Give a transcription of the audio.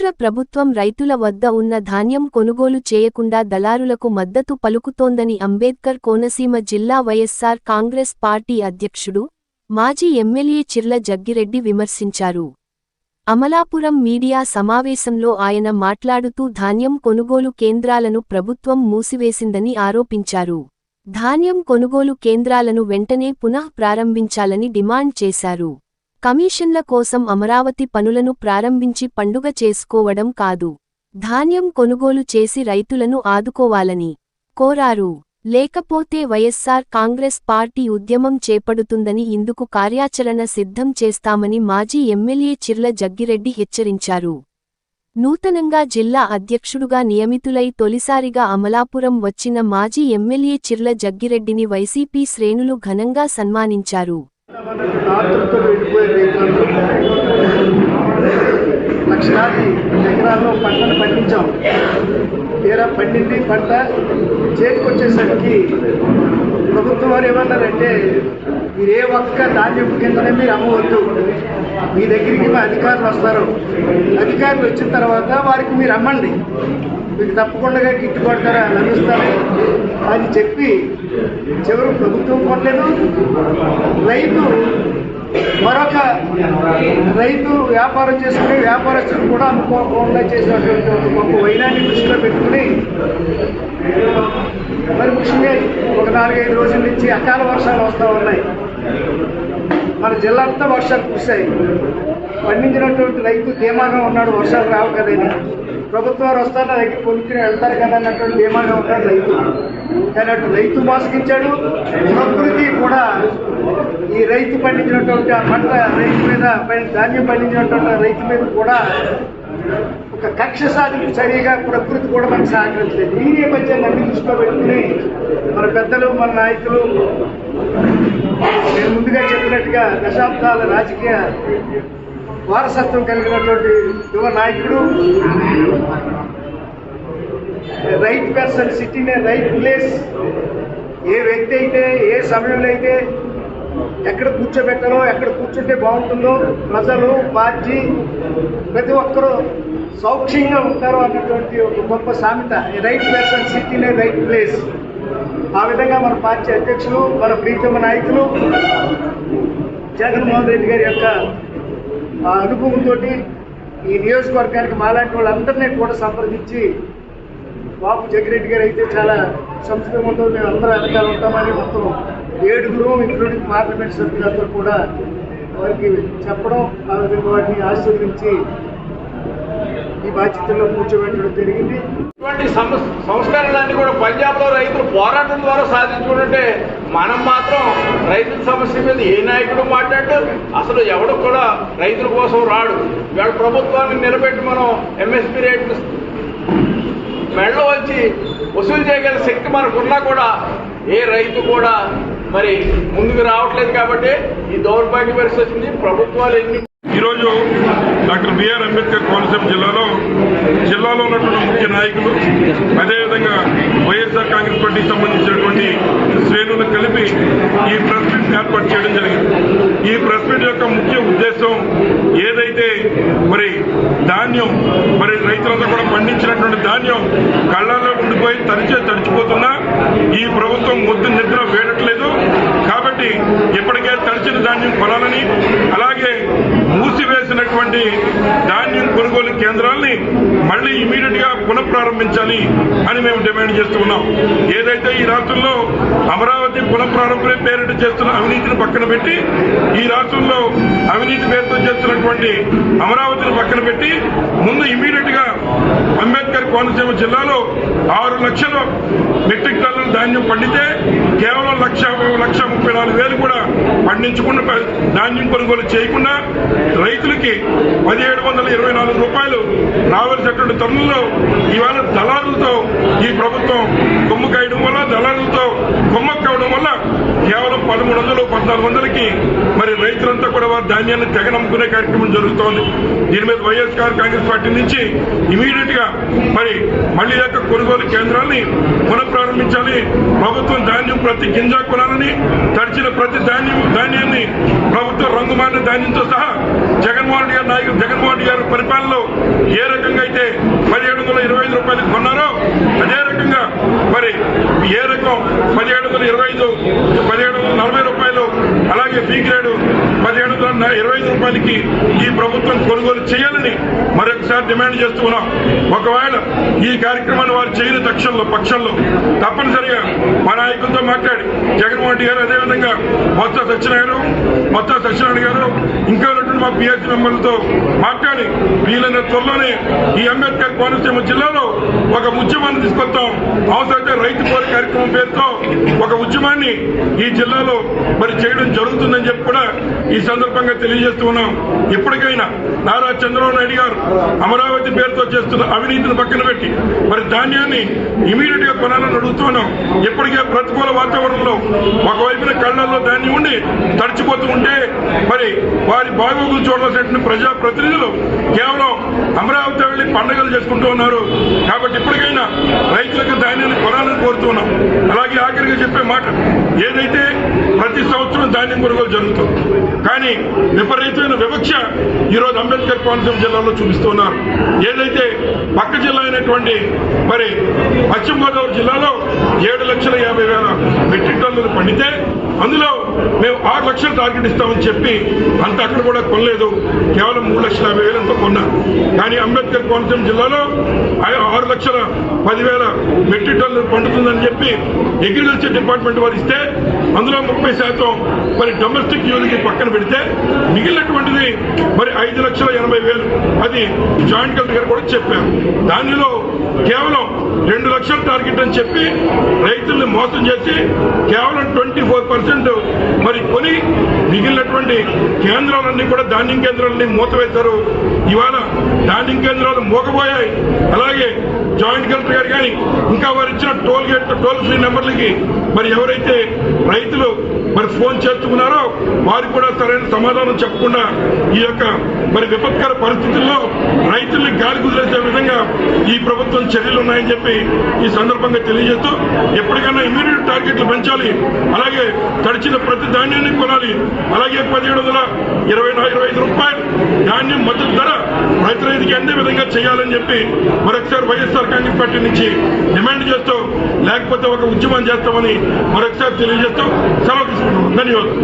రాష్ట్ర ప్రభుత్వం రైతుల వద్ద ఉన్న ధాన్యం కొనుగోలు చేయకుండా దళారులకు మద్దతు పలుకుతోందని అంబేద్కర్ కోనసీమ జిల్లా వైఎస్సార్ కాంగ్రెస్ పార్టీ అధ్యక్షుడు మాజీ ఎమ్మెల్యే చిర్ల జగ్గిరెడ్డి విమర్శించారు. అమలాపురం మీడియా సమావేశంలో ఆయన మాట్లాడుతూ ధాన్యం కొనుగోలు కేంద్రాలను ప్రభుత్వం మూసివేసిందని ఆరోపించారు. ధాన్యం కొనుగోలు కేంద్రాలను వెంటనే పునః ప్రారంభించాలని డిమాండ్ చేశారు. కమిషన్ల కోసం అమరావతి పనులను ప్రారంభించి పండుగ చేసుకోవడం కాదు. ధాన్యం కొనుగోలు చేసి రైతులను ఆదుకోవాలని కోరారు. లేకపోతే వైఎస్సార్ కాంగ్రెస్ పార్టీ ఉద్యమం చేపడుతుందని ఇందుకు కార్యాచరణ సిద్ధం చేస్తామని మాజీ ఎమ్మెల్యే చిర్ల జగ్గిరెడ్డి హెచ్చరించారు. నూతనంగా జిల్లా అధ్యక్షుడుగా నియమితులై తొలిసారిగా అమలాపురం వచ్చిన మాజీ ఎమ్మెల్యే చిర్ల జగ్గిరెడ్డిని వైసీపీ శ్రేణులు ఘనంగా సన్మానించారు. ఆతృతతో వెళ్ళిపోయే లక్షలాది ఎకరాల్లో పంటను పండించాం. తీరా పండింది పంట చేతికొచ్చేసరికి ప్రభుత్వం వారు ఏమన్నారంటే మీరు ఏ ఒక్క ధాన్యం కిందనే మీరు అమ్మవద్దు. మీ దగ్గరికి మా అధికారులు వస్తారు. అధికారులు వచ్చిన తర్వాత వారికి మీరు అమ్మండి. మీకు తప్పకుండా గిట్టుబాటు ధర లభిస్తారు అని చెప్పి చివరి ప్రభుత్వం కొనలేదు రైతు మరొక రైతు వ్యాపారం చేసుకుని వ్యాపారస్తులు కూడా అనుకోకుండా చేసినటువంటి ఒక గొప్ప వైనాన్ని దృష్టిలో పెట్టుకుని మరి ముఖ్యంగా ఒక నాలుగైదు రోజుల నుంచి అకాల వర్షాలు వస్తూ ఉన్నాయి. మన జిల్లా అంతా వర్షాలు కురిశాయి. పండించినటువంటి రైతు ధీమాగా ఉన్నాడు వర్షాలు రావు కదని ప్రభుత్వాలు వస్తారు రైతు కొనుక్కుని వెళ్తారు కదా అన్నటువంటి ధీమాగా ఉన్నాడు రైతు. కానీ అటు రైతు మోసగించాడు. ప్రకృతి కూడా ఈ రైతు పండించినటువంటి ఆ పంట రైతు మీద ధాన్యం పండించినటువంటి రైతు మీద కూడా ఒక కక్ష సాధింపు చర్యగా ప్రకృతి కూడా మనకు సహకరించలేదు. ఈ నేపథ్యాన్ని అన్ని దృష్టిలో పెట్టుకుని మన పెద్దలు మన నాయకులు నేను ముందుగా చెప్పినట్టుగా దశాబ్దాల రాజకీయ వారసత్వం కలిగినటువంటి యువ నాయకుడు రైట్ పర్సన్ సిటీనే రైట్ ప్లేస్ ఏ వ్యక్తి అయితే ఏ సమయంలో అయితే ఎక్కడ కూర్చోబెట్టాలో ఎక్కడ కూర్చుంటే బాగుంటుందో ప్రజలు పార్టీ ప్రతి ఒక్కరూ సౌఖ్యంగా ఉంటారు అన్నటువంటి ఒక గొప్ప సామెత. రైట్ పర్సన్ సిటీనే రైట్ ప్లేస్ ఆ విధంగా మన పార్టీ అధ్యక్షులు మన ప్రీతమ నాయకులు జగన్మోహన్ రెడ్డి గారి యొక్క అనుభవంతో ఈ నియోజకవర్గానికి మాలాంటి వాళ్ళందరినీ కూడా సంప్రదించి బాబు జగ్గిరెడ్డి గారు అయితే చాలా సంస్కృతం మేము అందరూ వెనకాల ఉంటామని మొత్తం ఏడుగురు ఇంక్లూడింగ్ పార్లమెంట్ సభ్యులందరూ కూడా వారికి చెప్పడం ఆ విధంగా వాటిని ఆశీర్వదించి ఈ బాధ్యతల్లో కూర్చోబెట్టడం జరిగింది. ఇటువంటి సంస్- సంస్కరణలన్నీ కూడా పంజాబ్లో రైతులు పోరాటం ద్వారా సాధించుకుంటుంటే మనం మాత్రం రైతుల సమస్య మీద ఏ నాయకుడు మాట్లాడు అసలు ఎవడు కూడా రైతుల కోసం రాడు. ఇవాళ ప్రభుత్వాన్ని నిలబెట్టి మనం ఎంఎస్పీ రేట్లు మెళ్ళ వచ్చి వసూలు చేయగల శక్తి మనకున్నా కూడా ఏ రైతు కూడా మరి ముందుకు రావట్లేదు కాబట్టి ఈ దౌర్భాగ్య పరిస్థితి వచ్చింది. ప్రభుత్వాలు ఎన్ని ఈరోజు డాక్టర్ బిఆర్ అంబేద్కర్ కోనసీమ జిల్లాలో జిల్లాలో ఉన్నటువంటి ముఖ్య నాయకులు అదేవిధంగా వైఎస్ఆర్ కాంగ్రెస్ పార్టీకి సంబంధించినటువంటి శ్రేణులు కలిపి ఈ ప్రెస్ మీట్ ఏర్పాటు చేయడం జరిగింది. ఈ ప్రెస్ మీట్ యొక్క ముఖ్య ఉద్దేశం ఏదైతే మరి ధాన్యం మరి రైతులంతా కూడా పండించినటువంటి ధాన్యం కళ్ళల్లో ఉండిపోయి తడిచే తడిచిపోతున్నా ఈ ప్రభుత్వం ముద్దు నిద్ర వేయట్లేదు కాబట్టి ఇప్పటికే తడిచిన ధాన్యం కొనాలని అలాగే మూసివేసినటువంటి ధాన్యం కేంద్రాల్ని మళ్ళీ ఇమీడియట్గా పునఃప్రారంభించాలి అని మేము డిమాండ్ చేస్తున్నాం. ఏదైతే ఈ రాష్ట్రంలో అమరావతి పునఃప్రారంభమే పేరిట చేస్తున్న అవినీతిని పక్కన పెట్టి ఈ రాష్ట్రంలో అవినీతి పేరుతో చేస్తున్నటువంటి అమరావతిని పక్కన పెట్టి ముందు ఇమీడియట్గా అంబేద్కర్ కోనసీమ జిల్లాలో ఆరు లక్షల మెట్రిక్ టన్నుల ధాన్యం పండితే కేవలం లక్ష లక్ష ముప్పై నాలుగు వేలు కూడా పండించకుండా ధాన్యం కొనుగోలు చేయకుండా రైతులకి పదిహేడు వందల ఇరవై నాలుగు రూపాయలు రావాల్సినటువంటి తరుణంలో ఇవాళ దళారులతో ఈ ప్రభుత్వం కొమ్ము కాయడం వల్ల దళారులతో కొమ్మక్కు కావడం వల్ల కేవలం పదమూడు వందలు పద్నాలుగు వందలకి మరి రైతులంతా కూడా వారి ధాన్యాన్ని తెగ నమ్ముకునే కార్యక్రమం జరుగుతోంది. దీని మీద వైఎస్ఆర్ కాంగ్రెస్ పార్టీ నుంచి ఇమీడియట్గా మరి మళ్ళీ యొక్క కొనుగోలు కేంద్రాన్ని పునఃప్రారంభించాలి ప్రారంభించాలి. ప్రభుత్వం ధాన్యం ప్రతి గింజ కొనాలని తడిచిన ప్రతి ధాన్యం ధాన్యాన్ని ప్రభుత్వం రంగుమారిన ధాన్యంతో సహా జగన్మోహన్ రెడ్డి గారి నాయకుడు జగన్మోహన్ రెడ్డి గారి పరిపాలనలో ఏ రకంగా అయితే పదిహేడు వందల ఇరవై ఐదు రూపాయలు కొన్నారో అదే రకంగా మరి ఏ రకం పదిహేడు వందల ఇరవై ఐదు పదిహేడు వందల నలభై రూపాయలు అలాగే బి గ్రేడ్ పదిహేడు వందల ఇరవై ఐదు రూపాయలకి ఈ ప్రభుత్వం కొనుగోలు చేయాలని మరొకసారి డిమాండ్ చేస్తున్నాం ఒకవేళ ఈ కార్యక్రమాన్ని వారు చేయని తక్షణంలో పక్షంలో తప్పనిసరిగా మా నాయకులతో మాట్లాడి జగన్మోహన్ రెడ్డి గారు అదేవిధంగా మొత్త సత్యనారాయణ మొత్త సత్యనారాయణ గారు ఇంకా ఉన్నటువంటి మా పిఎస్సీ మెంబర్లతో మాట్లాడి వీలైన త్వరలోనే ఈ అంబేద్కర్ కోనసీమ జిల్లాలో ఒక ఉద్యమాన్ని తీసుకొస్తాం. అవసరమైతే రైతు కోరి కార్యక్రమం పేరుతో ఒక ఉద్యమాన్ని ఈ జిల్లాలో మరి చేయడం జరుగుతుందని చెప్పి కూడా ఈ సందర్భంగా తెలియజేస్తూ ఉన్నాం ఇప్పటికైనా నారా చంద్రబాబు నాయుడు గారు అమరావతి పేరుతో చేస్తున్న అవినీతిని పక్కన పెట్టి మరి ధాన్యాన్ని ఇమీడియట్గా కొనాలని అడుగుతున్నాం ఇప్పటికే ప్రతికూల వాతావరణంలో ఒకవైపున కళ్ళల్లో ధాన్యం ఉండి తడిచిపోతూ ఉంటే మరి వారి బాగోగులు చూడాల్సినటువంటి ప్రజా ప్రతినిధులు కేవలం అమరావతి వెళ్ళి పండుగలు చేసుకుంటూ ఉన్నారు. కాబట్టి ఇప్పటికైనా రైతులకు ధాన్యాన్ని కొనాలని కోరుతున్నాం అలాగే ఆఖరిగా చెప్పే మాట ఏదైతే ప్రతి సంవత్సరం ధాన్యం కొనుగోలు జరుగుతుంది కానీ విపరీతమైన వివక్ష ఈరోజు అంబేద్కర్ కోనసీమ జిల్లాలో చూపిస్తున్నారు ఏదైతే పక్క జిల్లా అయినటువంటి మరి పశ్చిమ గోదావరి జిల్లాలో ఏడు లక్షల యాభై వేల మెట్రిక్ టన్నులు పండితే అందులో మేము ఆరు లక్షలు టార్గెట్ ఇస్తామని చెప్పి అంత అక్కడ కూడా కొనలేదు. కేవలం మూడు లక్షల యాభై వేలంతో కొన్నారు కానీ అంబేద్కర్ కోనసీమ జిల్లాలో ఆరు లక్షల పదివేల మెట్రిక్ టన్నులు పండుతుందని చెప్పి అగ్రికల్చర్ డిపార్ట్మెంట్ వారు ఇస్తే అందులో ముప్పై శాతం మరి డొమెస్టిక్ యూజ్కి పక్కన పెడితే మిగిలినటువంటిది మరి ఐదు లక్షల ఎనభై వేలు. అది జాయింట్ కలెక్టర్ గారు కూడా చెప్పారు. దానిలో కేవలం రెండు లక్షల టార్గెట్ అని చెప్పి రైతుల్ని మోసం చేసి కేవలం ట్వంటీ ఫోర్ పర్సెంట్ మరి కొని మిగిలినటువంటి కేంద్రాలన్నీ కూడా ధాన్యం కేంద్రాలన్నీ మూతవేశారు. ఇవాళ ధాన్యం కేంద్రాలు మూకపోయాయి అలాగే జాయింట్ కలెక్టర్ గారు కానీ ఇంకా వారు ఇచ్చిన టోల్ గేట్ టోల్ ఫ్రీ నెంబర్లకి మరి ఎవరైతే రైతులు మరి ఫోన్ చేస్తున్నారో వారు కూడా సరైన సమాధానం చెప్పకుండా ఈ యొక్క మరి విపత్కర పరిస్థితుల్లో రైతుల్ని గాలి కుదిరేసే విధంగా ఈ ప్రభుత్వం చర్యలు ఉన్నాయని చెప్పి ఈ సందర్భంగా తెలియజేస్తూ ఎప్పటికైనా ఇమీడియట్ టార్గెట్లు పెంచాలి. అలాగే తడిచిన ప్రతి ధాన్యాన్ని కొనాలి. అలాగే పదిహేడు వందల ఇరవై ఇరవై ఐదు రూపాయలు ధాన్యం మద్దతు ధర రైతు రైతుకి అందే విధంగా చేయాలని చెప్పి మరొకసారి వైఎస్ఆర్ కాంగ్రెస్ పార్టీ నుంచి డిమాండ్ చేస్తూ లేకపోతే ఒక ఉద్యమం చేస్తామని మరొకసారి తెలియజేస్తూ సెలవు తీసుకుంటున్నాం ధన్యవాదాలు.